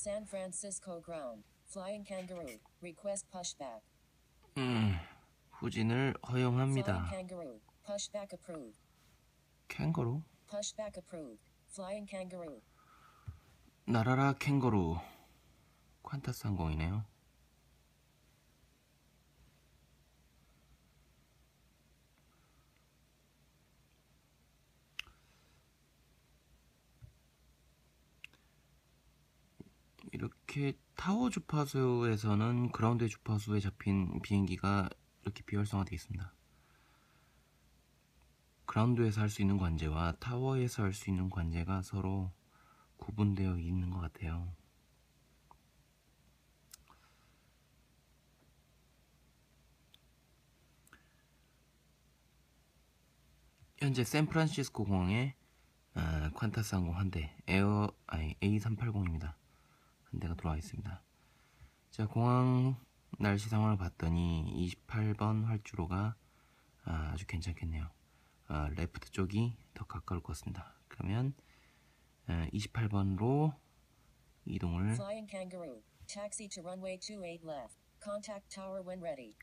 San Francisco ground. Flying kangaroo. Request pushback. 음, 후진을 Flying 허용합니다. kangaroo. Pushback approved. 캥거루? Pushback approved. Flying kangaroo. 나라라 캥거루. 퀀타스 항공이네요. 이렇게 타워 주파수에서는 그라운드 주파수에 잡힌 비행기가 이렇게 비활성화되어 있습니다. 그라운드에서 할 수 있는 관제와 타워에서 할 수 있는 관제가 서로 구분되어 있는 것 같아요. 현재 샌프란시스코 공항에 아, 퀀타스 항공 한 대, 에어 아니 A380입니다. 한 대가 들어와 있습니다. 자, 공항 날씨 상황을 봤더니 28번 활주로가 아, 아주 괜찮겠네요. 아, 레프트 쪽이 더 가까울 것 같습니다. 그러면 28번으로 이동을 Flying kangaroo. Taxi to runway 28 left. Contact tower when ready.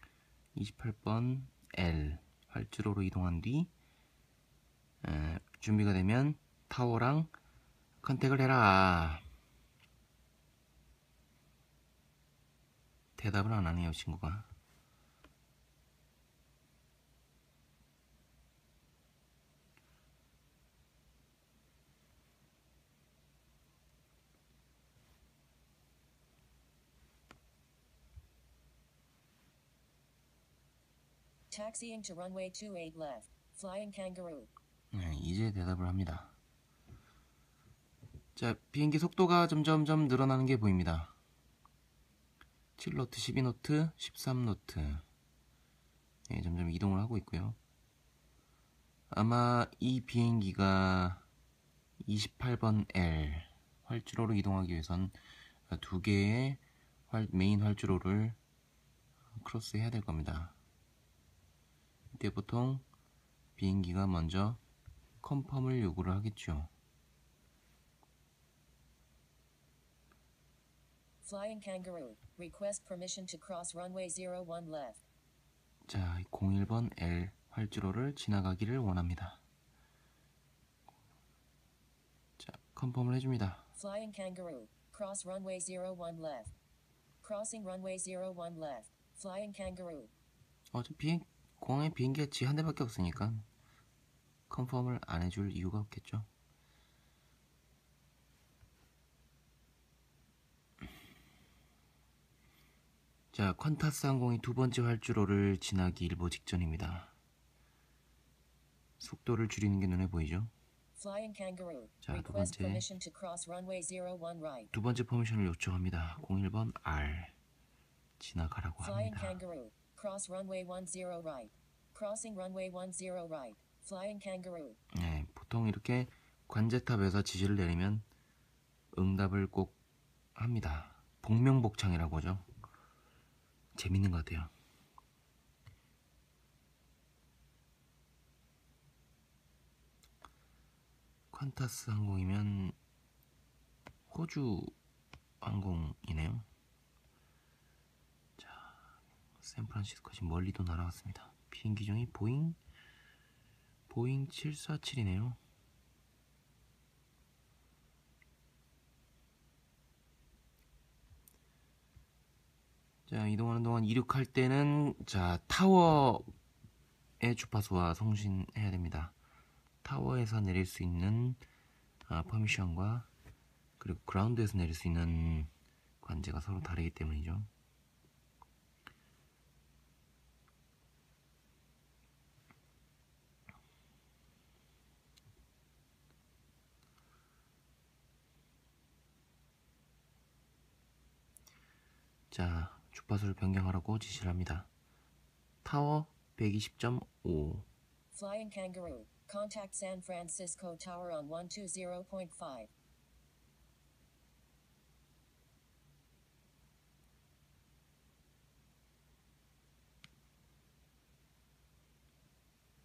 28번 L 활주로로 이동한 뒤 에, 준비가 되면 타워랑 컨택을 해라. 대답을 안 하네요, 친구가. Taxiing to runway 28 left. Flying kangaroo. 네, 이제 대답을 합니다. 자, 비행기 속도가 점점점 늘어나는 게 보입니다. 7노트, 12노트, 13노트. 네, 점점 이동을 하고 있고요. 아마 이 비행기가 28번 L 활주로로 이동하기 위해선 두 개의 활- 메인 활주로를 크로스 해야 될 겁니다. 이때 보통 비행기가 먼저 컨펌을 요구를 하겠죠. Flying kangaroo. Request permission to cross runway 01 left. 자, 01번 L 활주로를 지나가기를 원합니다. 자, 컨펌을 해줍니다. Flying kangaroo. Cross runway 01 left. Crossing runway 01 left. Flying kangaroo. 어, 저 비행, 공항에 비행기가 지 한 대밖에 없으니까 컨펌을 안 해줄 이유가 없겠죠. 자, 퀀타스 항공이 두 번째 활주로를 지나기 일보 직전입니다. 속도를 줄이는 게 눈에 보이죠? 자, 두 번째. permission to cross runway 01 right. 두 번째 퍼미션을 요청합니다. 01번 R 지나가라고 합니다. kangaroo. Cross runway 10 right. Crossing runway 10 right. Flying kangaroo. 네, 보통 이렇게 관제탑에서 지시를 내리면 응답을 꼭 합니다. 복명복창이라고 하죠. 재밌는 것 같아요. 퀀타스 항공이면 호주 항공이네요. 자, 샌프란시스코 지금 멀리도 날아왔습니다. 비행기 중이 보잉 보잉 747이네요. 자, 이동하는 동안 이륙할 때는 자, 타워의 주파수와 송신해야 됩니다. 타워에서 내릴 수 있는 아, 퍼미션과 그리고 그라운드에서 내릴 수 있는 관제가 서로 다르기 때문이죠. 자, 주파수를 변경하라고 지시를 합니다. 타워 120.5 Flying kangaroo. Contact San Francisco Tower on 120.5.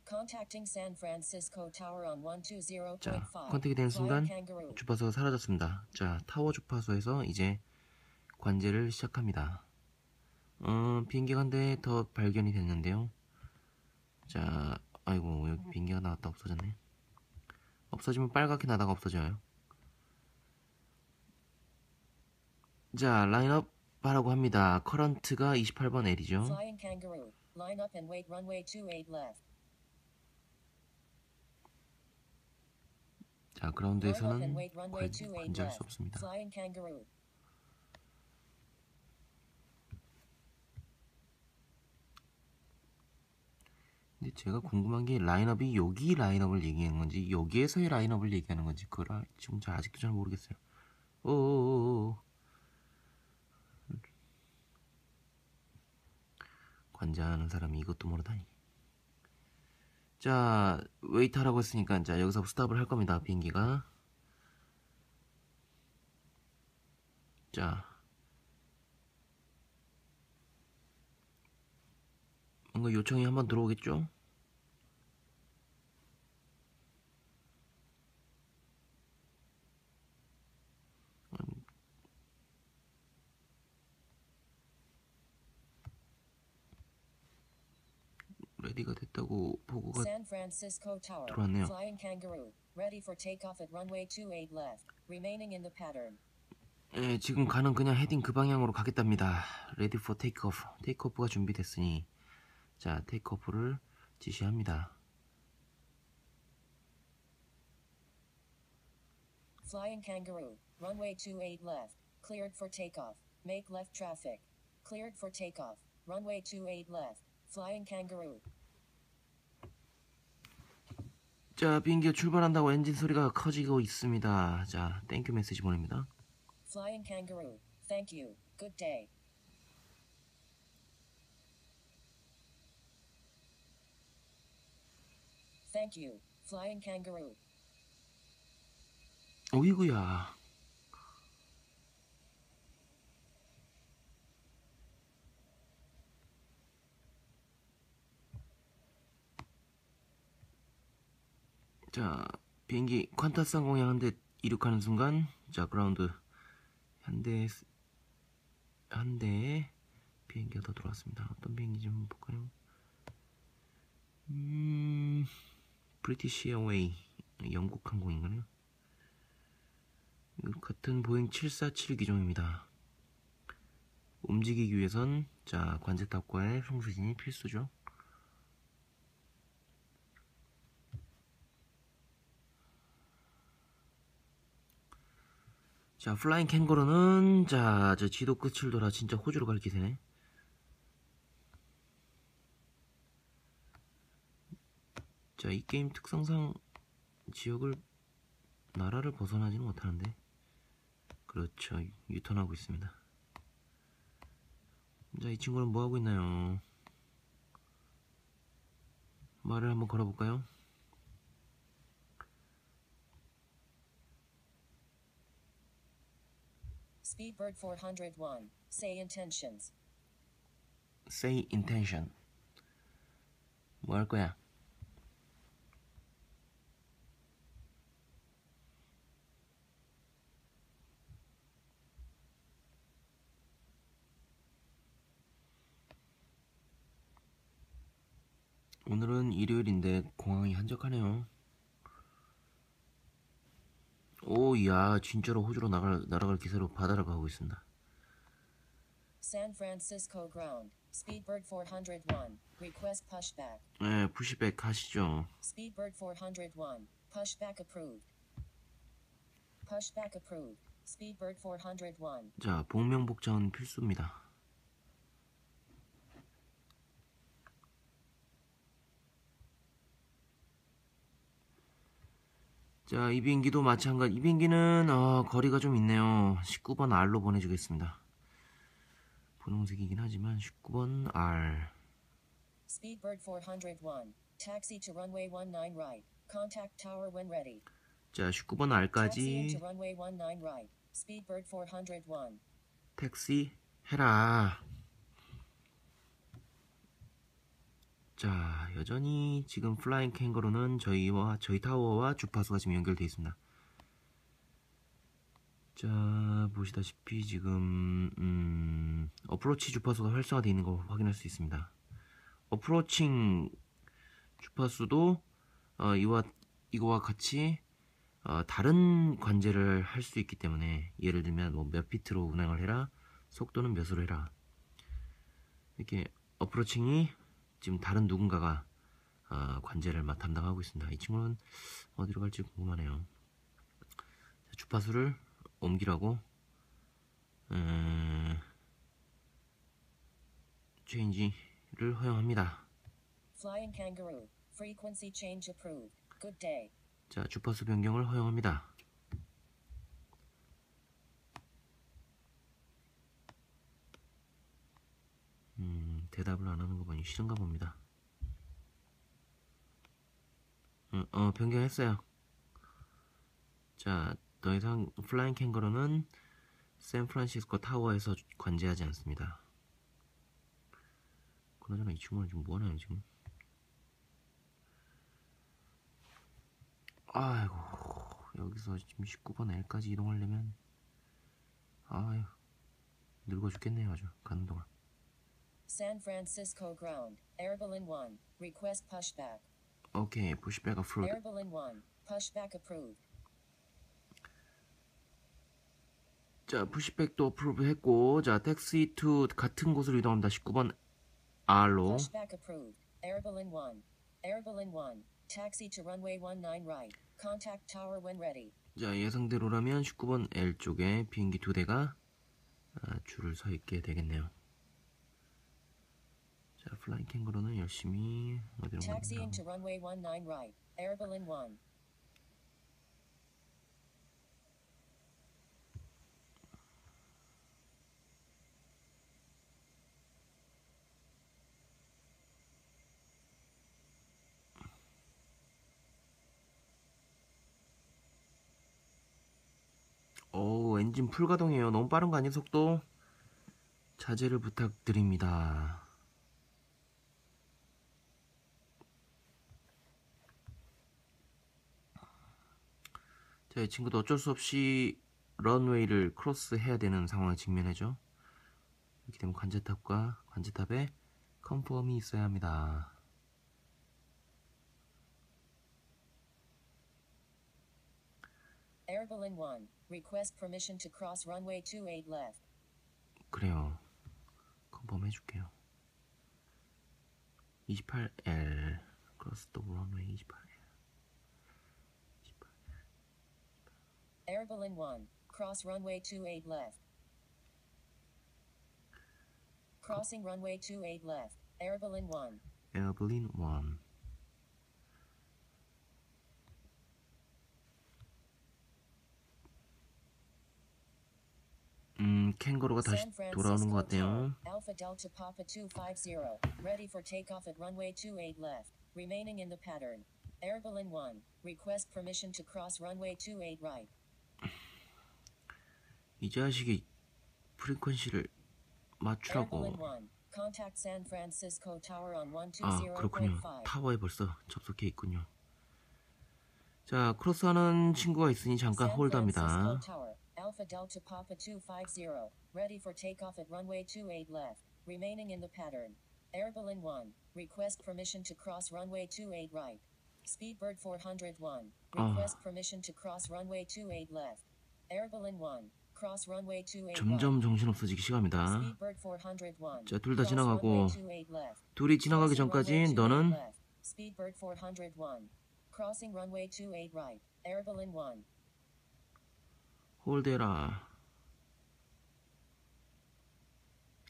Contacting San Francisco Tower on 자, 120.5. 컨택이 되는 순간. 주파수가 사라졌습니다. 자, 타워 주파수에서 이제 관제를 시작합니다. 어, 비행기가 한 대 더 발견이 됐는데요. 자, 아이고, 여기 비행기가 나왔다 없어졌네. 없어지면 빨갛게 나다가 없어져요. 자, 라인업 하라고 합니다. 커런트가 28번 L이죠. Flying kangaroo. Line up and wait runway 28 left. 자, 그라운드에서는 관- 28 관제할 수. 없습니다. 근데 제가 궁금한 게 라인업이 여기 라인업을 얘기하는 건지 여기에서의 라인업을 얘기하는 건지 그걸 아- 지금 잘 아직도 잘 모르겠어요. 오오오오. 관장하는 사람이 이것도 모르다니. 자, 웨이트 하라고 했으니까 자 여기서 스탑을 할 겁니다. 비행기가. 자. 뭔가 요청이 한번 들어오겠죠? 레디가 됐다고 보고가. 들어왔네요. Flying kangaroo. Ready for takeoff at runway 28 left. Remaining in the pattern. 예, 지금 가는 그냥 헤딩 그 방향으로 가겠답니다. 레디 포 테이크오프. 테이크오프가 준비됐으니 자, 테이크오프를 지시합니다. Flying kangaroo. Runway 28 left. Cleared for takeoff. Make left traffic. Cleared for takeoff. Runway 28 left. Flying kangaroo. 자, 비행기가 출발한다고 엔진 소리가 커지고 있습니다. 자, 땡큐 메시지 보냅니다. Flying kangaroo. Thank you. Good day. Thank you. Flying kangaroo. 어이구야. 자, 비행기 퀀타스 대 이륙하는 순간, 자, 그라운드 한 대, 한 대에 비행기가 더 들어왔습니다. 어떤 비행기인지 한번 볼까요? 음, 브리티시 에어웨이, 영국 항공인가요? 같은 보잉 747 기종입니다. 움직이기 위해선 자 관제탑과의 송수진이 필수죠. 자 플라잉 캥거루는 자저 지도 끝을 돌아 진짜 호주로 갈 기세네. 자 이 게임 특성상 지역을 나라를 벗어나지는 못하는데. 그렇죠. 유턴하고 있습니다. 자 이 친구는 뭐하고 있나요? 말을 한번 걸어볼까요? Speedbird 401. Say intentions. say intention. 뭐 할 거야 오늘은 일요일인데 공항이 한적하네요. 오, 야, 진짜로 호주로 나갈, 날아갈 기세로 바다를 가고 있습니다. San Francisco ground. Speedbird 401. Request pushback. 네, 푸시백 하시죠. Speedbird 401. Pushback approved. Pushback approved. Speedbird 401. 자, 복명복장은 필수입니다. 자, 이 비행기도 마찬가지. 이 비행기는 어, 거리가 좀 있네요. 19번 R로 보내주겠습니다. 분홍색이긴 하지만 19번 R. Speedbird 401. Taxi to runway 19 right. Contact tower when ready. 자, 19번 Taxi R까지 into runway 19 right. Speedbird 401. 택시 해라. 자, 여전히 지금 플라잉 캥거루는 저희와 저희 타워와 주파수가 지금 연결되어 있습니다. 자, 보시다시피 지금 음, 어프로치 주파수가 활성화되어 있는 거 확인할 수 있습니다. 어프로칭 주파수도 어, 이와 이거와 같이 어, 다른 관제를 할 수 있기 때문에 예를 들면 뭐몇 비트로 운행을 해라 속도는 몇으로 해라 이렇게 어프로칭이 지금 다른 누군가가 어, 관제를 맡 담당하고 있습니다. 이 친구는 어디로 갈지 궁금하네요. 자, 주파수를 옮기라고 음, 체인지를 허용합니다. 자, 주파수 변경을 허용합니다. 대답을 안 하는 거 보니 싫은가 봅니다. 음, 어, 변경했어요. 자, 더 이상 플라잉 캥거루는 샌프란시스코 타워에서 관제하지 않습니다. 그나저나 이 친구는 지금 뭐하나요, 지금? 아이고 여기서 지금 19번 L까지 이동하려면 아유 늙어 죽겠네요 아주 가는 동안 San Francisco ground. Air Balloon 1. Request pushback. 오케이 푸시백 어프로드 Air Balloon 1. Pushback approved. 자 푸시백도 어프로브 했고 자 택시 투 같은 곳으로 이동합니다 19번 R로 Pushback approved. Air Balloon 1. Air Balloon 1. Taxi to runway 19 right. Contact tower when ready. 자 예상대로라면 19번 L 쪽에 비행기 두 대가 아, 줄을 서 있게 되겠네요 자 플라잉 캥거루는 열심히 어디로 Taxiing 가는가 to runway 19 right. Air Balloon 1. 오 엔진 풀가동이에요 너무 빠른 거 아니에요 속도 자제를 부탁드립니다 자, 이 친구도 어쩔 수 없이 런웨이를 크로스 해야 되는 상황에 직면하죠 이렇게 되면 관제탑과 관제탑에 컨펌이 있어야 합니다 Air Balloon 1. Request permission to cross runway 28 left. 그래요. 컨펌 해줄게요. 28L 크로스 더 런웨이 28L 28. Air Balloon 1. Cross runway 28 left. Crossing runway 28 left. Air Balloon 1. 에어블린 1 음, 캥거루가 다시 San 돌아오는 것 Francisco 같네요. Tower. Alpha Delta Papa 250. Ready for takeoff at runway 28 left. Remaining in the pattern. Air Balloon 1. Request permission to cross runway 28 right. 이 자식이 프리퀀시를 맞추라고. 1. Contact San Francisco Tower on 아, 그렇군요. 120.5. 타워에 벌써 접속해 있군요. 자, 크로스하는 친구가 있으니 잠깐 홀드합니다. Alpha Delta Papa 250. Ready for takeoff at runway 28 left. Remaining in the pattern. Air Balloon 1. Request permission to cross runway 28 right. Speedbird 401. 아. Request permission to cross runway 28 left. Air Balloon 1. Cross runway 28 right. 점점 정신없어지기 시작합니다. Speedbird 401. 자, 둘다 Cross 지나가고 runway 28 left. 둘이 지나가기 전까지 28 너는 left. Speedbird 401. Crossing runway 28 right. Air Balloon 1. 홀드해라.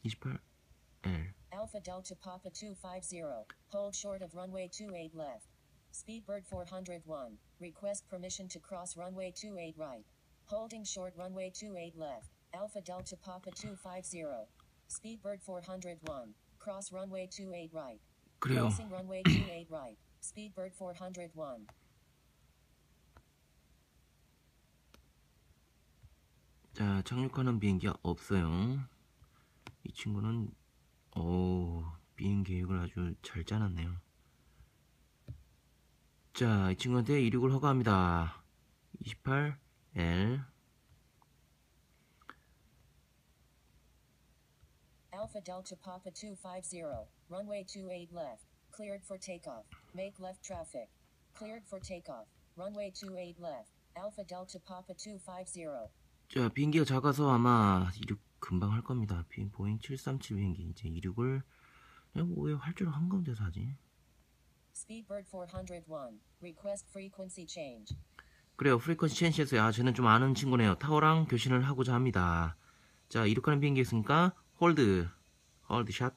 28L Alpha Delta Papa 250. Hold short of runway 28 left. Speedbird 401. Request permission to cross runway 28 right. Holding short runway 28 left. Alpha Delta Papa 250. Speedbird 401. Cross runway 28 right. 그래요. Crossing runway 28 right. Speedbird 401. 자, 착륙하는 비행기가 없어요. 이 친구는 오 비행 계획을 아주 잘 짜놨네요. 자, 이 친구한테 이륙을 허가합니다. 28L Alpha Delta Papa 250, runway 28 left, cleared for takeoff. Make left traffic. Cleared for takeoff. Runway 28 left, Alpha Delta Papa 250. 자, 비행기가 작아서 아마 이륙 금방 할 겁니다. 비- 보잉 737 비행기 이제 이륙을 그냥 왜 활주로 한가운데서 하지? Speedbird 401, request frequency change. 그래요. 프리퀀시 체인시에서요. 아, 쟤는 좀 아는 친구네요. 타워랑 교신을 하고자 합니다. 자, 이륙하는 비행기였으니까 홀드, 홀드 샷.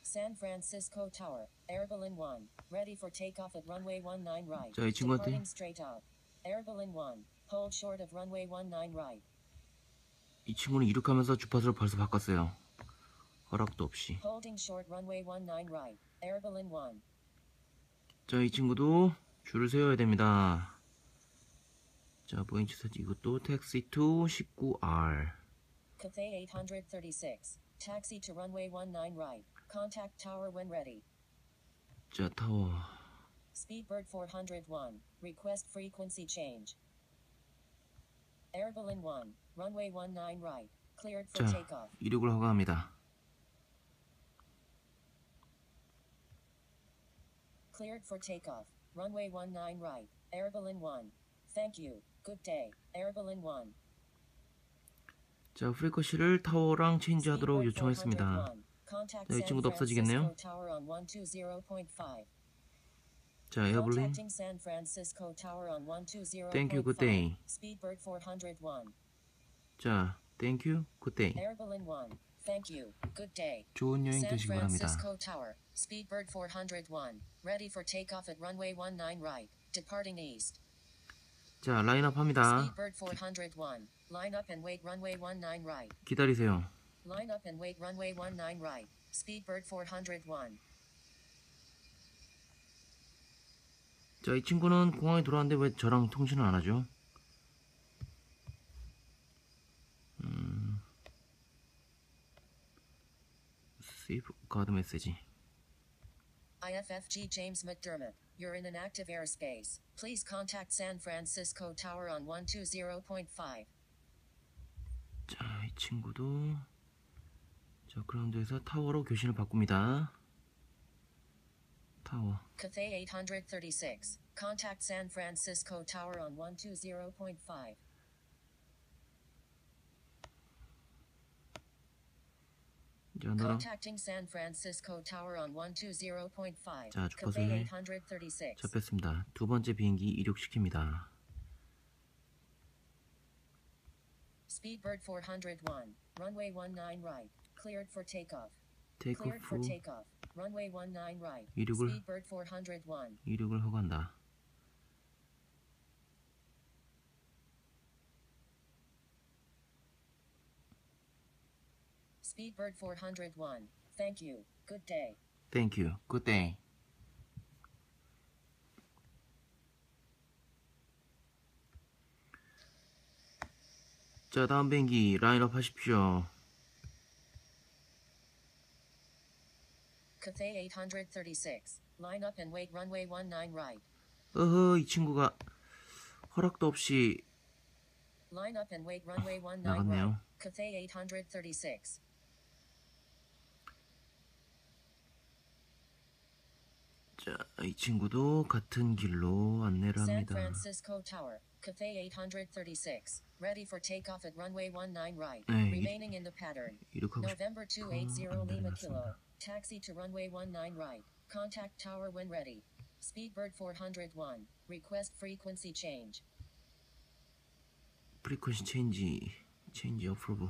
San Francisco Tower, Air Berlin 1, ready for takeoff at runway 19 right. 자, 이 친구한테 straight out. Air Berlin 1, hold short of runway 19 right. 이 친구는 이륙하면서 주파수를 벌써 바꿨어요. 허락도 없이. Holding short runway 19 right. Air Berlin 1. 자, 이 친구도 줄을 세워야 됩니다. 자, 보잉 747 이것도 택시 to 19R. Cathay 836. Taxi to runway 19 right. Contact tower when ready. 자, 타워. Speedbird 401. Request frequency change. Air Berlin 1. Runway 19 right. Cleared for 자, takeoff. 이륙을 허가합니다. Cleared for takeoff. Runway 19 right. Air Berlin 1. Thank you. Good day. Air Berlin 1. 자, 프리커시를 타워랑 체인지하도록 요청했습니다. 401. Contact 자, 이 친구도 없어지겠네요. Francisco Tower on 120.5. 자, 에어블린. Contacting San Francisco Tower on 120.5. Thank you, good day. Speedbird 401. 자, 땡큐, 굿데이. Air Berlin 1. Thank you. Good day. 좋은 여행 되시기 바랍니다. Speedbird 401. Ready for takeoff at runway 19 right. Departing east. 자, 라인업 합니다. Speedbird 401. Line up and wait runway 19 right. 기다리세요. Line up and wait runway 19 right. Speedbird 401. 자, 이 친구는 공항에 돌아왔는데 왜 저랑 통신을 안 하죠? 음, 세이브 가드 메시지. IFFG James McDermott. You're in an active airspace. Please contact San Francisco Tower on 120.5. 자, 이 친구도 자, 그라운드에서 타워로 교신을 바꿉니다. 타워. Cathay 836. Contact San Francisco Tower on 120.5. 자, 너랑 Contacting San Francisco Tower on 120.5. 자, 주파수를 836. 잡혔습니다. 두 번째 비행기 이륙시킵니다. Speedbird 401. Runway 19 right. Cleared for takeoff. 테이크오프 Cleared for takeoff. Runway 19 right. 이륙을 Speedbird 401. 이륙을 허가한다. Speedbird 401. Thank you. Good day. Thank you. Good day. 자, 다음 비행기 라인업 하십시오. Cathay 836. Line up and wait runway 19 right. 어허, 이 친구가 허락도 없이 Line up and wait runway 19 right. 나갔네요. Cathay 836. 자, 이 친구도 같은 길로 안내를 San 합니다. Francisco Tower. Cathay 836. Ready for takeoff at runway 19 right. 네, 이- Remaining in the pattern. 이륙하고 싶... November 280 안 Lima 내려놨습니다. Kilo. Taxi to runway 19 right. Contact tower when ready. Speedbird 401. Request frequency change. 프리퀀시 체인지 체인지 어프로브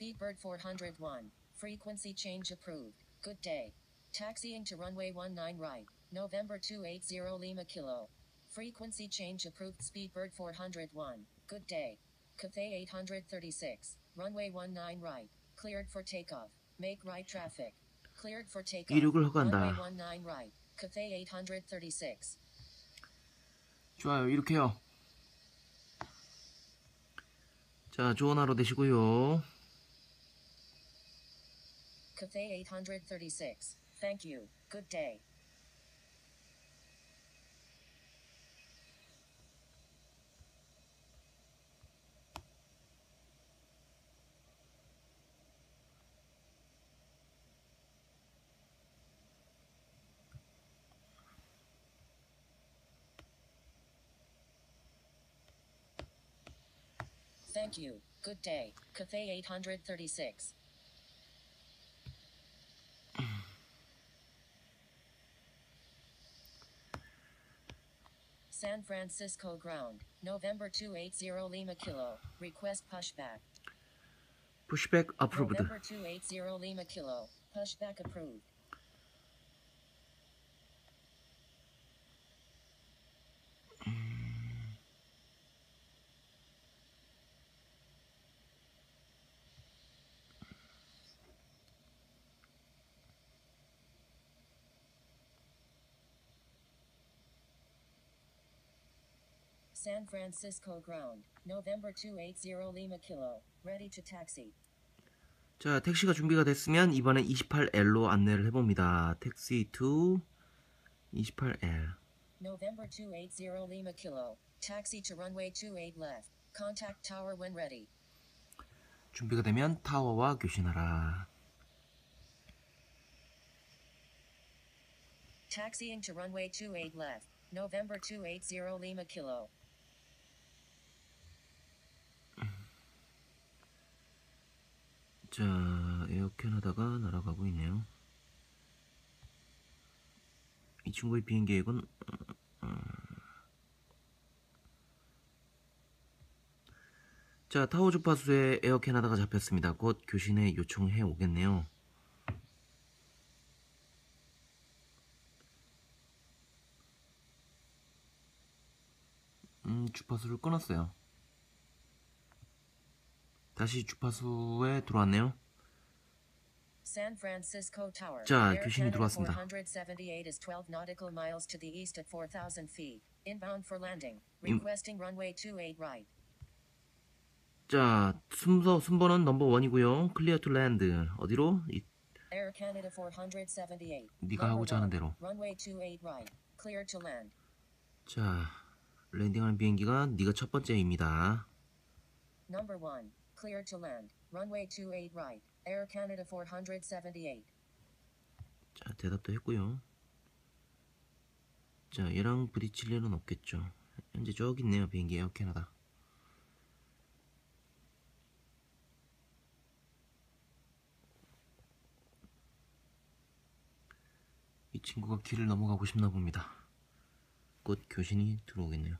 Speedbird 401. Frequency change approved. Good day. Taxiing to runway 19 right. November 280 Lima Kilo. Frequency change approved. Speedbird 401. Good day. Cathay 836. Runway 19 right. Cleared for takeoff. Make right traffic. Cleared for takeoff. 이륙을 허가한다. Runway 19 right. Cathay 836. 좋아요 이렇게요 자, 좋은 하루 되시고요. Cathay 836. Thank you. Good day. Thank you. Good day. Cathay 836. San Francisco ground, November 280 Lima Kilo, request pushback. Pushback approved. November 280 Lima Kilo, pushback approved. San Francisco ground. November 280 Lima Kilo. Ready to taxi. 자, 택시가 준비가 됐으면 이번엔 28L로 안내를 해봅니다. 택시 to 28L. November 280 Lima Kilo. Taxi to runway 28 left. Contact tower when ready. 준비가 되면 타워와 교신하라. Taxiing to runway 28 left. November 280 Lima Kilo. 자, 에어 캐나다가 날아가고 있네요. 이 친구의 비행 계획은. 자, 타워 주파수에 에어 캐나다가 잡혔습니다. 곧 교신에 요청해 오겠네요. 음, 주파수를 끊었어요. 다시 주파수에 들어왔네요. 자, 교신이 들어왔습니다. 478 is 12 nautical miles to the east at 4,000 feet. Inbound for landing. 임- Requesting runway 28 right. 자, 순서 순번은 넘버 원이고요. 클리어 투 랜드. 어디로? 이, Air Canada 478. 네가 하고자 하는 대로. Runway 28 right. Clear to land. 자, 랜딩하는 비행기가 네가 첫 번째입니다. Number 1. Clear to land. Runway 28 right. Air Canada 478. 자, 대답도 했고요. 자, 얘랑 부딪힐 일은 없겠죠. 현재 저기 있네요. 비행기 에어 캐나다. 이 친구가 길을 넘어가고 싶나 봅니다. 곧 교신이 들어오겠네요.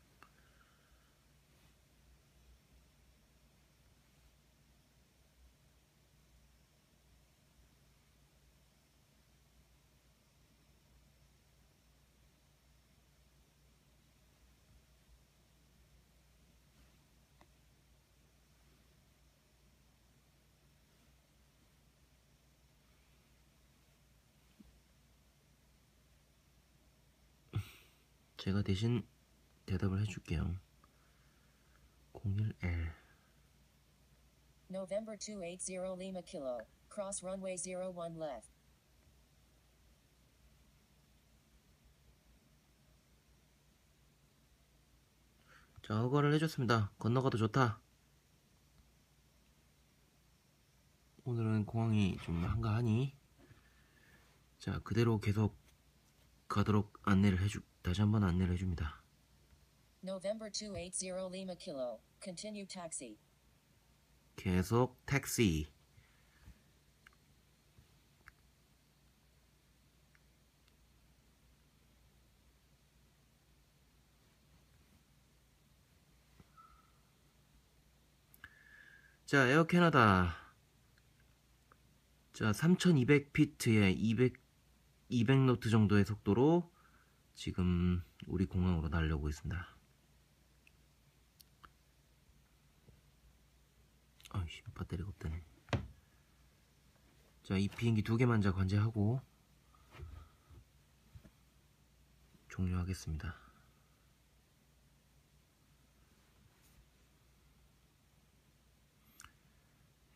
제가 대신 대답을 해줄게요. 01L November 280 Lima Kilo. Cross runway 01 left. 자, 허가를 해줬습니다. 건너가도 좋다. 오늘은 공항이 좀 한가하니, 자, 그대로 계속 가도록 안내를 해주, 다시 한번 안내를 해줍니다. November 280 Lima Kilo. Continue taxi. 계속 택시. 자, 에어 캐나다. 자, 3200피트에 200, 200노트 정도의 속도로 지금 우리 공항으로 날려고 있습니다. 아이씨, 배터리가 없다네. 자, 이 비행기 두 개만 자 관제하고 종료하겠습니다.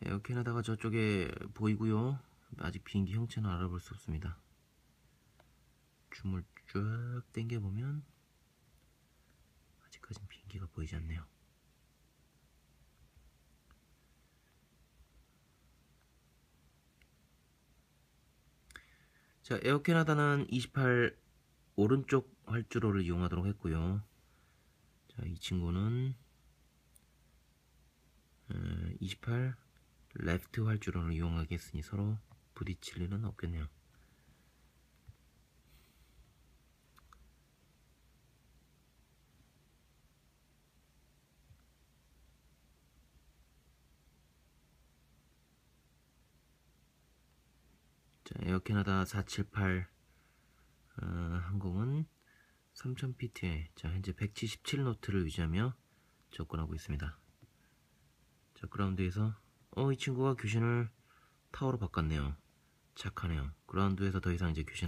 에어 캐나다가 저쪽에 보이고요. 아직 비행기 형체는 알아볼 수 없습니다. 줌을 쫙 당겨보면 아직까진 비행기가 보이지 않네요. 자, 에어 캐나다는 28 오른쪽 활주로를 이용하도록 했고요. 자, 이 친구는 28 레프트 활주로를 이용하겠으니 서로 부딪힐 일은 없겠네요. 자, 에어 캐나다 478 어, 항공은 3000피트에 자, 현재 177노트를 유지하며 접근하고 있습니다. 자, 그라운드에서 어, 이 친구가 교신을 타워로 바꿨네요. 착하네요. 그라운드에서 더 이상 이제 교신을